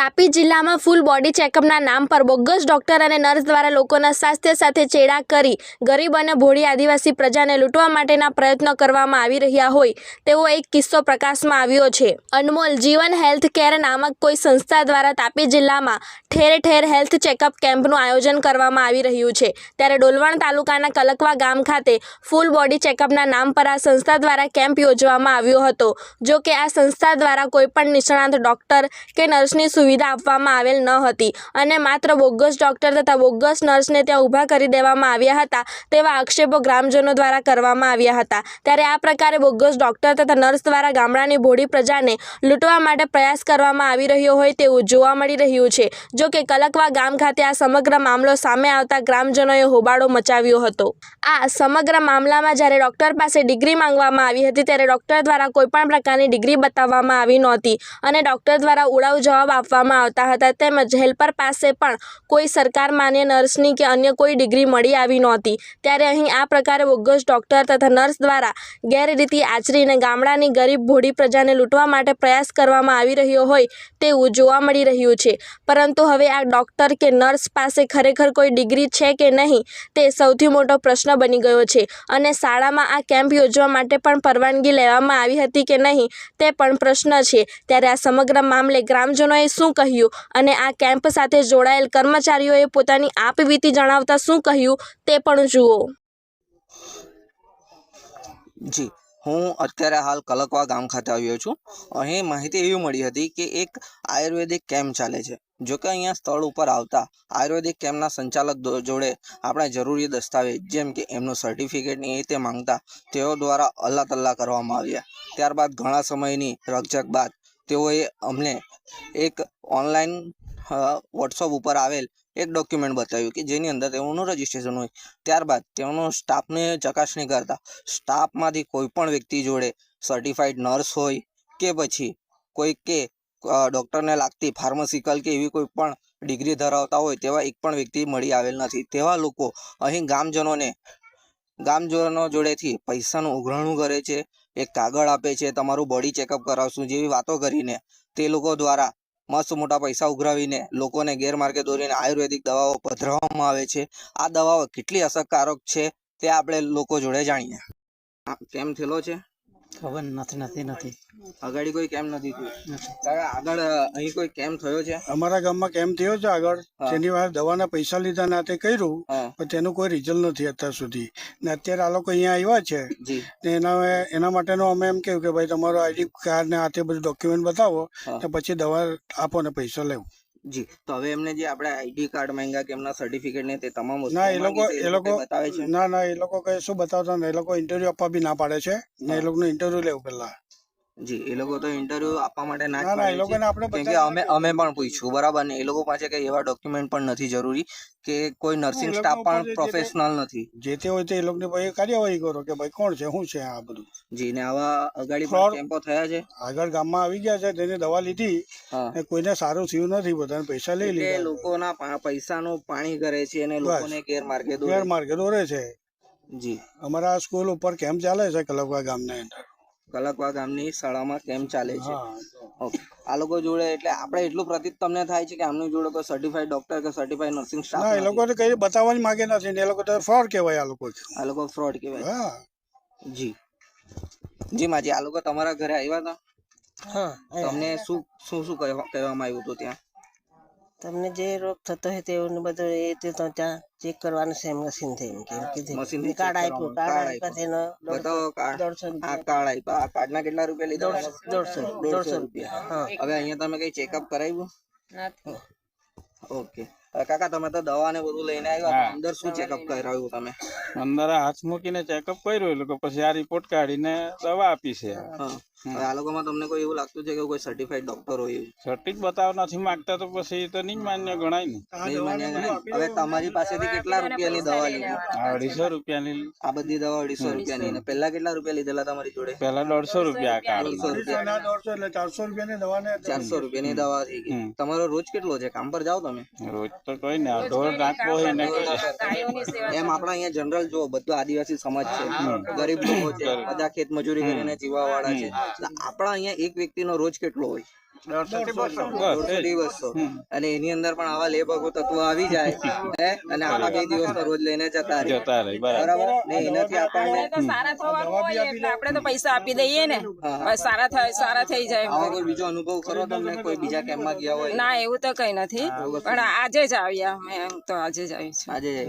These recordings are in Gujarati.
તાપી જિલ્લામાં ફૂલ બોડી ચેકઅપના નામ પર બોગસ ડોક્ટર અને નર્સ દ્વારા લોકોના સ્વાસ્થ્ય સાથે ચેડા કરી ગરીબ અને ભોળી આદિવાસી પ્રજાને લૂંટવા માટેના પ્રયત્નો કરવામાં આવી રહ્યા હોય તેવો એક કિસ્સો પ્રકાશમાં આવ્યો છે. અનમોલ જીવન હેલ્થ કેર નામક કોઈ સંસ્થા દ્વારા તાપી જિલ્લામાં ઠેર ઠેર હેલ્થ ચેકઅપ કેમ્પનું આયોજન કરવામાં આવી રહ્યું છે. ત્યારે ડોલવણ તાલુકાના કલકવા ગામ ખાતે ફૂલ બોડી ચેકઅપના નામ પર આ સંસ્થા દ્વારા કેમ્પ યોજવામાં આવ્યો હતો. જો કે આ સંસ્થા દ્વારા કોઈપણ નિષ્ણાત ડોક્ટર કે નર્સની સુવિધા આપવામાં આવેલ ન હતી અને માત્ર બોગસ ડોક્ટર તથા બોગસ નર્સને ત્યાં ઊભા કરી દેવામાં આવ્યા હતા તેવા આક્ષેપો ગ્રામજનો દ્વારા કરવામાં આવ્યા હતા. ત્યારે આ પ્રકારે બોગસ ડોક્ટર તથા નર્સ દ્વારા ગામડાની ભોળી પ્રજાને લૂંટવા માટે પ્રયાસ કરવામાં આવી રહ્યો હોય તેવું જોવા મળી રહ્યું છે. જો કે કલકવા ગામ ખાતે આ સમગ્ર મામલો સામે આવતા ગ્રામજનોએ હોબાળો મચાવ્યો હતો. આ સમગ્ર મામલામાં જ્યારે ડોક્ટર પાસે ડિગ્રી માંગવામાં આવી હતી ત્યારે ડોક્ટર દ્વારા કોઈપણ પ્રકારની ડિગ્રી બતાવવામાં આવી નહોતી અને ડોક્ટર દ્વારા ઉડાવ જવાબ આપવામાં આવતા હતા. તેમજ હેલ્પર પાસે પણ કોઈ સરકાર માન્ય નર્સની કે અન્ય કોઈ ડિગ્રી મળી આવી નહોતી. ત્યારે અહીં આ પ્રકારે બોગસ ડોક્ટર તથા નર્સ દ્વારા ગેરરીતિ આચરીને ગામડાની ગરીબ ભોળી પ્રજાને લૂંટવા માટે પ્રયાસ કરવામાં આવી રહ્યો હોય તેવું જોવા મળી રહ્યું છે. પરંતુ હવે આ ડૉક્ટર કે નર્સ પાસે ખરેખર કોઈ ડિગ્રી છે કે નહીં તે સૌથી મોટો પ્રશ્ન બની ગયો છે અને શાળામાં આ કેમ્પ યોજવા માટે પણ પરવાનગી લેવામાં આવી હતી કે નહીં તે પણ પ્રશ્ન છે. ત્યારે આ સમગ્ર મામલે ગ્રામજનોએ શું કહ્યું અને આ કેમ્પ સાથે જોડાયેલ કર્મચારીઓએ પોતાની આપવીતી જણાવતા શું કહ્યું તે પણ જુઓ. જી, હું અત્યારે હાલ કલકવા ગામ ખાતે આવ્યો છું. અહીં માહિતી એવી મળી હતી કે એક આયુર્વેદિક કેમ્પ ચાલે છે. જો કે અહીંયા સ્થળ ઉપર આવતા આયુર્વેદિક કેમ્પના સંચાલક જોડે આપણે જરૂરી દસ્તાવેજ, જેમ કે એમનું સર્ટિફિકેટ એ તે માંગતા, તેઓ દ્વારા અલ્લા તલ્લા કરવામાં આવ્યા. ત્યારબાદ ઘણા સમયની રકઝક બાદ તેઓએ અમને એક ઓનલાઈન વોટ્સઅપ ઉપર આવેલ એક ડોક્યુમેન્ટ બતાવ્યું કે જેની અંદર તેઓનું રજિસ્ટ્રેશન હોય. ત્યારબાદ તેઓનો સ્ટાફને ચકાસણી કરતા સ્ટાફમાંથી કોઈ પણ વ્યક્તિ જોડે સર્ટિફાઈડ નર્સ હોય કે પછી કોઈ કે ડૉક્ટરને લાગતી ફાર્મસિકલ કે એવી કોઈ પણ ડિગ્રી ધરાવતા હોય તેવા એક પણ વ્યક્તિ મળી આવેલ નથી. તેવા લોકો અહીં ગામજનોને, ગામજનો જોડેથી પૈસાનું ઉઘરાણું કરે છે એક કાગળ આપે છે, તમારું બોડી ચેકઅપ કરાવશું, જેવી વાતો કરીને તે લોકો દ્વારા મસ્ત મોટા પૈસા ઉઘરાવીને લોકોને ગેરમાર્ગે દોરીને આયુર્વેદિક દવાઓ પધરાવવામાં આવે છે. આ દવાઓ કેટલી અસરકારક છે તે આપણે લોકો જોડે જાણીએ. કેમ થયેલો છે? ખબર નથી નથી નથી. અગાડી કોઈ કેમ નથી તારે આગળ અહીં કોઈ કેમ થયો છે? અમારા ગામમાં કેમ થયો છે આગળ? તેની વાર દવાના પૈસા લીધા ના તે કર્યું પણ તેનું કોઈ રિઝલ્ટ નથી અત્યાર સુધી. ને અત્યારે આ લોકો અહીંયા આવ્યા છે. ને એના એના માટેનું અમે એમ કહ્યું કે ભાઈ તમારો આઈડી કાર્ડ ને આ તે બધું ડોક્યુમેન્ટ બતાવો. ને પછી દવા આપો ને પૈસા લેવું. જી. તો હવે એમને જે આપણે આઈડી કાર્ડ માંગ્યા કે એમના સર્ટિફિકેટ ને તે તમામ વસ્તુ ના એ લોકો એ લોકો બતાવે છે? ના ના એ લોકો કઈ શું બતાવતા ને એ લોકો ઇન્ટરવ્યુ આપવા બી ના પાડે છે. ને એ લોકોનું ઇન્ટરવ્યુ લેવું પેલા જી એ લોકો તો ઇન્ટરવ્યુ આપવા માટે ના ના એ લોકોને આપણે કેમ કે અમે અમે પણ પૂછ્યું બરાબર ને? એ લોકો પાસે કઈ એવા ડોક્યુમેન્ટ પણ નથી જરૂરી કે કોઈ નર્સિંગ સ્ટાફ પણ પ્રોફેશનલ નથી. જે તે હોય તે એ લોકોની ભાઈ કાર્યવાહી કરો કે ભાઈ કોણ છે શું છે આ બધું? જી ને આવા અગાડી પણ કેમ્પો થયા છે. આગળ ગામમાં આવી ગયા છે તેને દવા લીધી ને કોઈને સારું થયું નથી બધાને પૈસા લઈ લીધા. લોકોના પૈસાનું પાણી કરે છે અને. લોકોને ગેરમાર્ગે. ગેરમાર્ગે દોરે છે. જી. અમારા સ્કૂલ ઉપર કેમ્પ ચાલે છે કલકવા ગામના અંદર. કલકવા ગામની શાળામાં કેમ્પ ચાલે છે. ઓકે. આ લોકો જોડે એટલે આપણે એટલું પ્રતીત તમને થાય છે કે આમની જોડે કોઈ સર્ટિફાઈડ ડોક્ટર કે સર્ટિફાઈડ નર્સિંગ સ્ટાફ એ લોકો કઈ બતાવવાની માંગે નથી ને એ લોકો તો ફ્રોડ કહેવાય આ લોકો આ લોકો ફ્રોડ કહેવાય. જી. જી માજી આ લોકો તમારા ઘરે આવ્યા હતા? હા તમને શું શું શું કહેવા- કહેવામાં આવ્યું હતું ત્યાં? તમને જે રોગ થતો હોય તેવું બધું એ તે તો ત્યાં ચેક કરવાનું છે મશીનથી એમ કે એમ કીધું. કાર્ડ આપ્યું કાર્ડ કાર્ડ આપ્યા તેનો બતાવો કાર્ડ દોઢસો આ કાર્ડ આપ્યા. આ કાર્ડના કેટલા રૂપિયા લીધા? દોઢસો દોઢસો દોઢસો રૂપિયા હા. હવે અહીંયા તમે કઈ ચેકઅપ કરાવ્યું? ઓકે. કાકા તમે તો દવા ને બધું લઈને આવ્યા. અંદર શું ચેકઅપ કરાવ્યું તમે? અંદર હાથ મૂકીને ચેકઅપ કર્યું એ લોકો પછી આ રિપોર્ટ કાઢીને દવા આપી છે. હા. હવે આ લોકોમાં તમને કોઈ એવું લાગતું છે કે કોઈ સર્ટિફાઈડ ડોક્ટર હોય એવું? સર્ટિક બતાવ નથી માંગતા તો પછી તો નહીં માન્ય ગણાય ને. નહીં માન્ય ગણાય. હવે તમારી પાસેથી કેટલા રૂપિયાની દવા લીધી? અઢીસો રૂપિયાની આ બધી દવા અઢીસો રૂપિયાની ને પહેલા કેટલા રૂપિયા લીધેલા તમારી જોડે? પેલા દોઢસો રૂપિયા દોઢસો રૂપિયા. એટલે ચારસો રૂપિયાની દવાને ચારસો રૂપિયાની દવા થઈ ગઈ. તમારો રોજ કેટલો છે? કામ પર જાઓ તમે? રોજ તો કોઈ ને ઢોર નાખવો હોય ને એમ આપણા અહીંયા જનરલ જો બધો આદિવાસી સમાજ છે. ગરીબ લોકો છે. બધા ખેત મજૂરી કરીને જીવા વાળા છે આપણા અહીંયા એક વ્યક્તિનો રોજ કેટલો હોય. અને એની અંદર પણ આવા લેબકો તત્વો આવી જાય હે? અને આવા બે દિવસ રોજ લઈને જતા રહે. બરાબર. ને એનાથી આપણને સારા થવાનું હોય આપણે તો પૈસા આપી દઈએ ને. સારા થાય સારા થઈ જાય આવો કોઈ બીજો અનુભવ કરો તમને? કોઈ બીજા કેમ્પમાં ગયા હોય? ના એવું તો કઈ નથી. પણ આજે જ આવ્યા અમે એમ તો આજે જ આવી છું આજે જ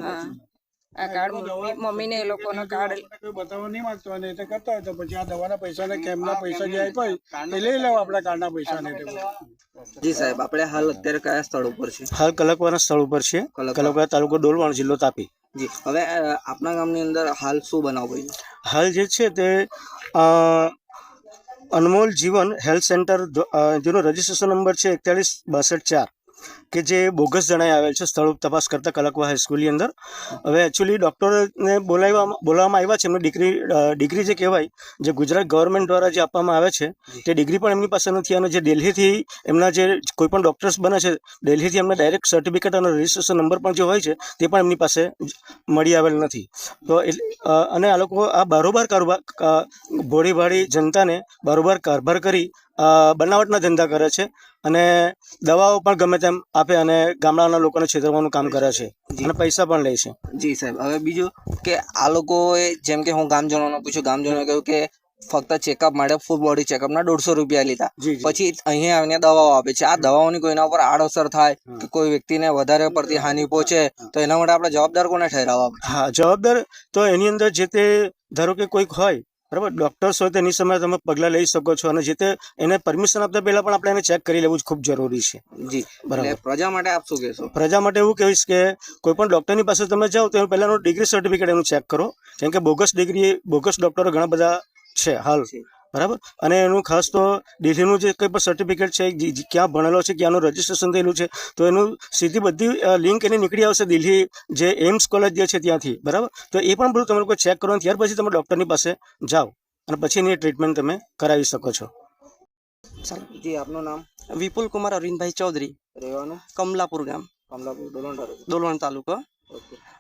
આ કાર્ડ મમ્મી મમ્મીને એ લોકોનો કાર્ડ બતાવવા નહીં માંગતો અને એ કરતા હોય તો પછી આ દવાના પૈસા ને કેમ્પના પૈસા જે આપ્યા હોય એ લઈ લેવા આપણા કાર્ડના પૈસા ને જી સાહેબ આપણે હાલ અત્યારે કયા સ્થળ ઉપર છે? હાલ કલકવાના સ્થળ ઉપર છે. કલકવા. તાલુકો ડોલવણ જિલ્લો તાપી. જી હવે આપણા ગામની અંદર હાલ શું બનાવ બન્યો? હાલ જે છે તે અ, અનમોલ જીવન હેલ્થ સેન્ટર જેનો રજિસ્ટ્રેશન નંબર છે એકતાલીસ બાસઠ ચાર. કે જે બોગસ જણાઈ આવેલ છે સ્થળ તપાસ કરતા કલકવા હાઈસ્કૂલની અંદર. હવે એકચ્યુઅલી ડૉક્ટરને બોલાવવામાં બોલાવવામાં આવ્યા છે એમની ડિગ્રી ડિગ્રી જે કહેવાય જે ગુજરાત ગવર્મેન્ટ દ્વારા જે આપવામાં આવે છે તે ડિગ્રી પણ એમની પાસે નથી અને જે દિલ્હીથી એમના જે કોઈ પણ ડૉક્ટર્સ બને છે દિલ્હીથી એમને ડાયરેક્ટ સર્ટિફિકેટ અને રજિસ્ટ્રેશન નંબર પણ જે હોય છે તે પણ એમની પાસે મળી આવેલ નથી. તો અને આ લોકો આ બારોબાર કારોબાર કા- ભોળી ભાળી જનતાને બારોબાર કારભાર કરી બનાવટના ધંધા કરે છે અને દવાઓ પણ ગમે તેમ આપે અને ગામડાના લોકોને છેતરવાનું કામ કરે છે અને પૈસા પણ લે છે. જી સાહેબ હવે બીજું કે આ લોકોએ જેમ કે હું ગામજનોને પૂછ્યું ગામજનોએ કહ્યું કે ફક્ત ચેકઅપ માટે ફૂલ બોડી ચેકઅપના દોઢસો રૂપિયા લીધા. પછી અહીંયા આવીને દવાઓ આપે છે. આ દવાઓની કોઈના ઉપર આડઅસર થાય કે કોઈ વ્યક્તિને વધારે પડતી હાનિ પહોંચે તો એના માટે આપણે જવાબદાર કોને ઠેરાવવા હા જવાબદાર તો એની અંદર જે તે ધારો કે કોઈક હોય બરાબર? ડૉક્ટર્સ હોય તેની સમયે તમે પગલાં લઈ શકો છો અને જે તે એને પરમિશન આપતા પહેલાં પણ આપણે એને ચેક કરી લેવું જ ખૂબ જરૂરી છે. જી. બરાબર. પ્રજા માટે આપ શું કહેશો? પ્રજા માટે એવું કહીશ કે કોઈ પણ ડૉક્ટરની પાસે તમે જાઓ તો પહેલાંનું ડિગ્રી સર્ટિફિકેટ એનું ચેક કરો. કેમ કે બોગસ ડિગ્રી બોગસ ડૉક્ટરો ઘણા બધા છે હાલ. બરાબર? અને એનું ખાસ તો દિલ્હીનું જે કંઈ પણ સર્ટિફિકેટ છે ક્યાં ભણેલો છે ક્યાંનું રજિસ્ટ્રેશન થયેલું છે તો એનું સીધી બધી લિંક એની નીકળી આવશે દિલ્હી જે એમ્સ કોલેજ જે છે ત્યાંથી બરાબર? તો એ પણ બધું તમે લોકો ચેક કરો ત્યાર પછી તમે ડૉક્ટરની પાસે જાઓ અને પછી એની ટ્રીટમેન્ટ તમે કરાવી શકો છો. જી આપનું નામ? વિપુલ કુમાર અરવિંદભાઈ ચૌધરી. રહેવાનું? કમલાપુર ગામ. કમલાપુર ડોલણ તાલુકો? ડોલવણ તાલુકો.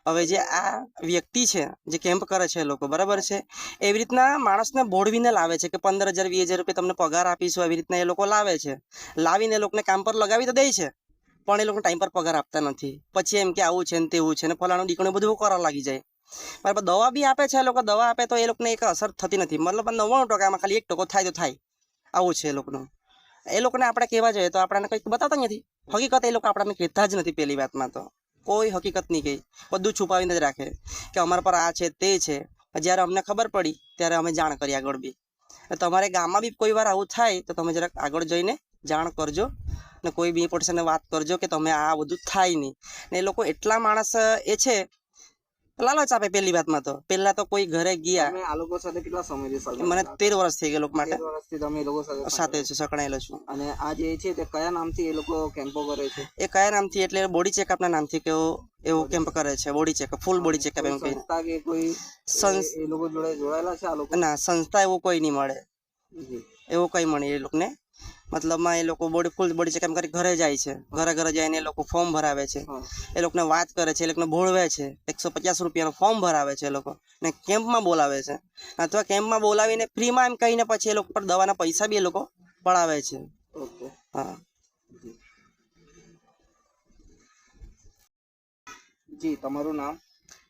હવે જે આ વ્યક્તિ છે, જે કેમ્પ કરે છે લોકો, બરાબર છે? એવી રીતના માણસને બોળવીને લાવે છે કે પંદર હજાર, વીસ હજાર રૂપિયા તમને પગાર આપીશું, એવી રીતના એ લોકો લાવે છે. લાવીને લોકોને કામ પર લગાવી તો દે છે, પણ એ લોકોને ટાઈમ પર પગાર આપતા નથી. પછી એમ કે આવું છે ને તેવું છે ને ફલાણું દીકણું બધું કરવા લાગી જાય. બરાબર, દવા બી આપે છે એ લોકો, દવા આપે તો એ લોકોને એક અસર થતી નથી. મતલબ નવ્વાણું ટકામાં ખાલી એક ટકો થાય તો થાય. આવું છે એ લોકોનું. એ લોકોને આપણે કહેવા જોઈએ તો આપણને કંઈક બતાવતા નથી. હકીકત એ લોકો આપણને કહેતા જ નથી પહેલી વાતમાં તો. કોઈ હકીકત નહીં કહી. બધું છુપાવીને જ રાખે. કે અમારા પર આ છે, તે છે. જ્યારે અમને ખબર પડી, ત્યારે અમે જાણ કરી આગળ બી. તમારે ગામમાં બી કોઈ વાર આવું થાય, તો તમે જરાક આગળ જઈને જાણ કરજો. ને કોઈ બી પોલીસને વાત કરજો કે તમે આ બધું થાય નહીં. ને એ લોકો એટલા માણસ એ છે લાલચ આપે પહેલી વાતમાં તો. પહેલા તો કોઈ ઘરે ગયા. આ લોકો સાથે કેટલા સમયથી મને તેર વર્ષ થઈ ગયા લોકો માટે. વર્ષથી તમે લોકો સાથે છે સકળાયેલો છું. અને આ જે છે તે કયા નામથી એ લોકો કેમ્પો કરે છે? એ કયા નામથી? એટલે બોડી ચેકઅપના નામથી કેવો એવું કેમ્પ કરે છે. Body checkup. Full body checkup એમ કહી કે કોઈ એ લોકો જોડે જોડાયેલા છે આ લોકો? ના સંસ્થા એવું કોઈ નહીં મળે. એવું કઈ મળે એ લોકોને મતલબમાં એ લોકો બોડી ફૂલ બોડી ચેકઅપ કરી ઘરે જાય છે. ઘરે ઘરે જઈને એ લોકો ફોર્મ ભરાવે છે. એ લોકોને વાત કરે છે એ લોકોને ભોળવે છે. એકસો પચાસ રૂપિયાનું ફોર્મ ભરાવે છે એ લોકો. ને કેમ્પમાં બોલાવે છે. અથવા કેમ્પમાં બોલાવીને ફ્રીમાં એમ કહીને પછી એ લોકો પર દવાના પૈસા બી એ લોકો પડાવે છે. ઓકે. હા. જી તમારું નામ?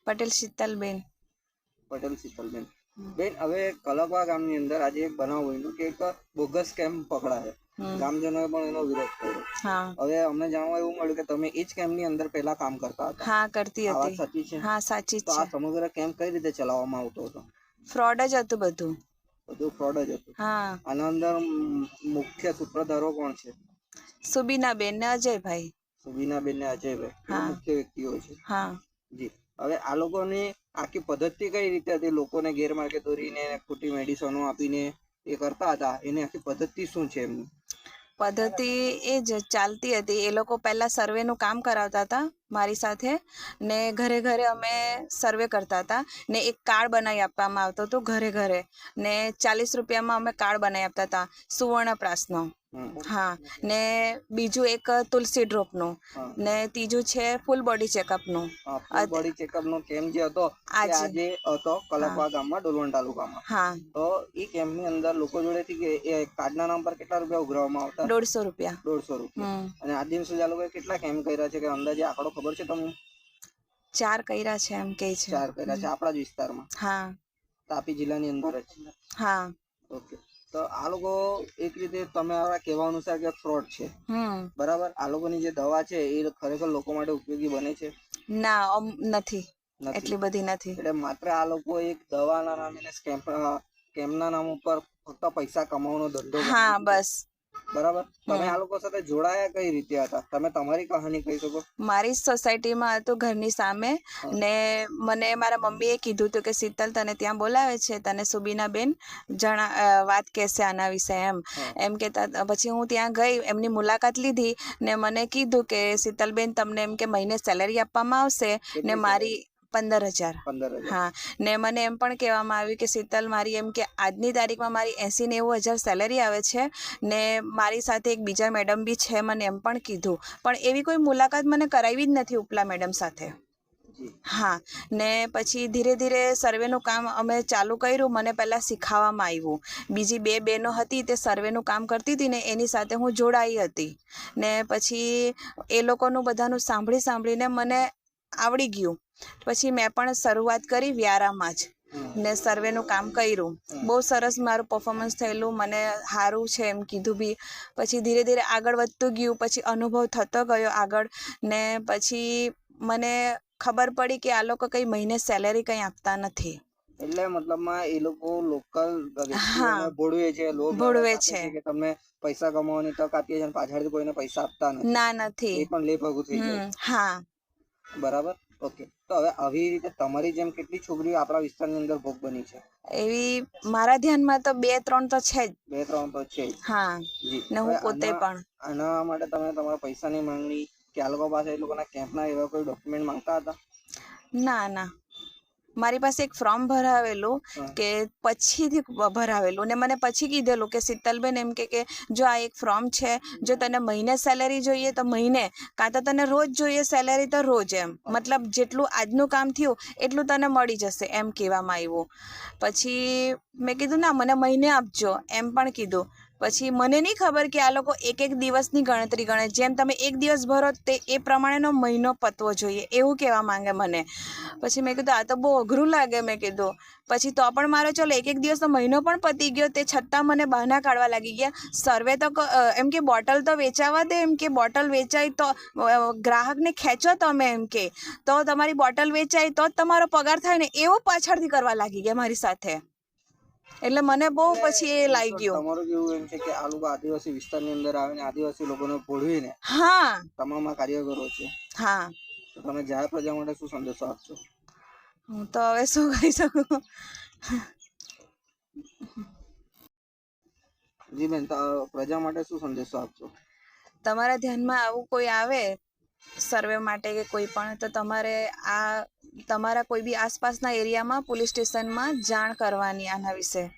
પટેલ શીતલબેન. પટેલ શીતલબેન. બેન હવે કલકવા ગામની અંદર આજે એક બનાવ બન્યો કે એક બોગસ કેમ્પ પકડાયો. ગામજનોએ પણ એનો વિરોધ કર્યો. હા. હવે અમને જાણવા એવું મળ્યું કે તમે એ જ કેમ્પની અંદર પહેલા કામ કરતા હતા. હા કરતી હતી. સાચી છે? હા સાચી છે આ સમગ્ર કેમ્પ કઈ રીતે ચલાવવામાં આવતો હતો? ફ્રોડ જ હતું બધું. બધું ફ્રોડ જ હતું. હા. આના અંદર મુખ્ય સૂત્રધારો કોણ છે? સુબીના બેન ને અજયભાઈ. સુબીનાબેન ને અજયભાઈ. મુખ્ય વ્યક્તિઓ છે. હા. જી. હવે આ લોકોની આખી પદ્ધતિ કઈ રીતે હતી? લોકોને ગેરમાર્ગે દોરીને ખોટી મેડિસનો આપીને એ કરતા હતા. એની આખી પદ્ધતિ શું છે એમની? પદ્ધતિ એ જ ચાલતી હતી. એ લોકો પહેલાં સર્વેનું કામ કરાવતા હતા મારી સાથે ને ઘરે ઘરે અમે સર્વે કરતા હતા ને એક કાર્ડ બનાવી આપવામાં આવતો હતો ઘરે ઘરે ને ચાલીસ રૂપિયામાં અમે કાર્ડ બનાવી આપતા હતા સુવર્ણ પ્રાસનો. હમ. હા ને બીજું એક તુલસી ડ્રોપનું. ને ત્રીજું છે ફૂલ બોડી ચેકઅપનું. નું ફૂલ બોડી ચેકઅપનું કેમ્પ જે હતો આજે. હતો કલકવા ગામમાં ડોલવણ તાલુકામાં. હા. તો એ કેમ્પની અંદર લોકો જોડેથી એ કાર્ડના નામ પર કેટલા રૂપિયા ઉઘરાવવામાં આવતા? દોઢસો રૂપિયા. દોઢસો રૂપિયા. અને આ દિન સુધી આ લોકોએ કેટલા કેમ્પ કર્યા છે? કે અંદાજે આંકડો ખબર છે તમને? ચાર કર્યા છે એમ કે છે. ચાર કર્યા છે આપણા જ વિસ્તારમાં. હા. તાપી જિલ્લાની અંદર જ. હા. ઓકે. તો આ લોકો એક રીતે તમે આ કહેવા અનુસાર કે ફ્રોડ છે. બરાબર? આ લોકોની જે દવા છે એ ખરેખર લોકો માટે ઉપયોગી બને છે? ના નથી. એટલી બધી નથી. એટલે માત્ર આ લોકો એક દવાના નામે સ્કેમ સ્કેમના નામ ઉપર ફક્ત પૈસા કમાવાનો ધંધો હા બસ. બરાબર? તમે આ લોકો સાથે જોડાયા કઈ રીતે હતા? તમે તમારી કહાની કહી શકો? મારી સોસાયટીમાં હતું ઘરની સામે ને મને મારા મમ્મીએ કીધું હતું કે શીતલ તને ત્યાં બોલાવે છે? તને સુબીના બેન જણા વાત કહેશે આના વિશે એમ. એમ કહેતા પછી હું ત્યાં ગઈ એમની મુલાકાત લીધી ને મને કીધું કે શીતલબેન તમને એમ કે મહિને સેલેરી આપવામાં આવશે ને મારી પંદર હજાર હા ને મને એમ પણ કહેવામાં આવ્યું કે શીતલ મારી એમ કે આજની તારીખમાં મારી એંસી નેવું હજાર સેલેરી આવે છે ને મારી સાથે એક બીજા મેડમ બી છે મને એમ પણ કીધું. પણ એવી કોઈ મુલાકાત મને કરાવી જ નથી ઉપલા મેડમ સાથે. હા ને પછી ધીરે ધીરે સર્વેનું કામ અમે ચાલુ કર્યું મને પહેલાં શીખવવામાં આવ્યું. બીજી બે બહેનો હતી તે સર્વેનું કામ કરતી હતી ને એની સાથે હું જોડાઈ હતી. ને પછી એ લોકોનું બધાનું સાંભળી સાંભળીને મને આવડી ગયું. પછી મેં પણ શરૂઆત કરી વ્યારામાં જ. ને સર્વેનું કામ કર્યું. બહુ સરસ મારું પરફોર્મન્સ થયેલું મને સારું છે એમ કીધું બી. પછી ધીરે ધીરે આગળ વધતું ગયું પછી અનુભવ થતો ગયો આગળ. ને પછી મને ખબર પડી કે આ લોકો કંઈ મહિને સેલેરી કંઈ આપતા નથી. એટલે મતલબમાં એ લોકો લોકલ ભોળવે છે ભોળવે છે. કે તમને પૈસા કમાવાની તક આપીએ છે પાછળથી કોઈને પૈસા આપતા નથી. ના એ નથી પણ લેભાગુ થઈ જાય. હા. બરાબર? ઓકે તો હવે આવી રીતે તમારી જેમ કેટલી છોકરીઓ આપણા વિસ્તારની અંદર ભોગ બની છે? એવી મારા ધ્યાનમાં તો બે ત્રણ તો છે જ. બે ત્રણ તો છે. હા. જી. ને હું પોતે પણ. આના માટે તમે તમારા પૈસાની માંગણી કે આ લોકો પાસે એ લોકોના કેમ્પના એવા કોઈ ડોક્યુમેન્ટ માંગતા હતા? ના ના. મારી પાસે એક ફોર્મ ભરાવેલું કે પછીથી ભરાવેલું ને મને પછી કીધેલું કે શીતલબેન એમ કે કે જો આ એક ફોર્મ છે જો તને મહિને સેલેરી જોઈએ તો મહિને કાં તો તને રોજ જોઈએ સેલેરી તો રોજ એમ. મતલબ જેટલું આજનું કામ થયું એટલું તને મળી જશે એમ કહેવામાં આવ્યું. પછી મેં કીધું ના મને મહિને આપજો. એમ પણ કીધું. પછી મને નહીં ખબર કે આ લોકો એક એક દિવસની ગણતરી ગણે. જેમ તમે એક દિવસ ભરો તે એ પ્રમાણેનો મહિનો પતવો જોઈએ. એવું કહેવા માંગે મને. પછી મેં કીધું, આ તો બહુ અઘરું લાગે, મેં કીધું. પછી તો પણ મારો, ચલો એક એક દિવસનો મહિનો પણ પતી ગયો તે છતાં મને બહાના કાઢવા લાગી ગયા. સર્વે તો એમ કે બોટલ તો વેચાવા દે, એમ કે બોટલ વેચાય તો ગ્રાહકને ખેંચો તમે એમ કે. તો તમારી બોટલ વેચાય તો જ તમારો પગાર થાય ને, એવું પાછળથી કરવા લાગી ગયા મારી સાથે. એટલે મને બહુ પછી એ લાગી ગયું તમારું કેવું એમ છે કે આ લોકો આદિવાસી વિસ્તારની અંદર આવીને આદિવાસી લોકોને ભોળવીને હા. તમામ આ કાર્ય કરો છે. હા. તો તમે જાહેર પ્રજા માટે શું સંદેશો આપશો? હું તો હવે શું કહી શકું? જી બેન તો પ્રજા માટે શું સંદેશો આપશો? તમારા ધ્યાનમાં આવું કોઈ આવે? સર્વે માટે કે કોઈ પણ, તો તમારે આ, તમારા કોઈ બી આસપાસના એરિયામાં પોલીસ સ્ટેશનમાં જાણ કરવાની આના વિશે.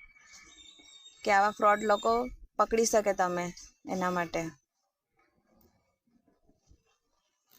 કે આવા ફ્રોડ લોકો પકડી શકે તમે એના માટે.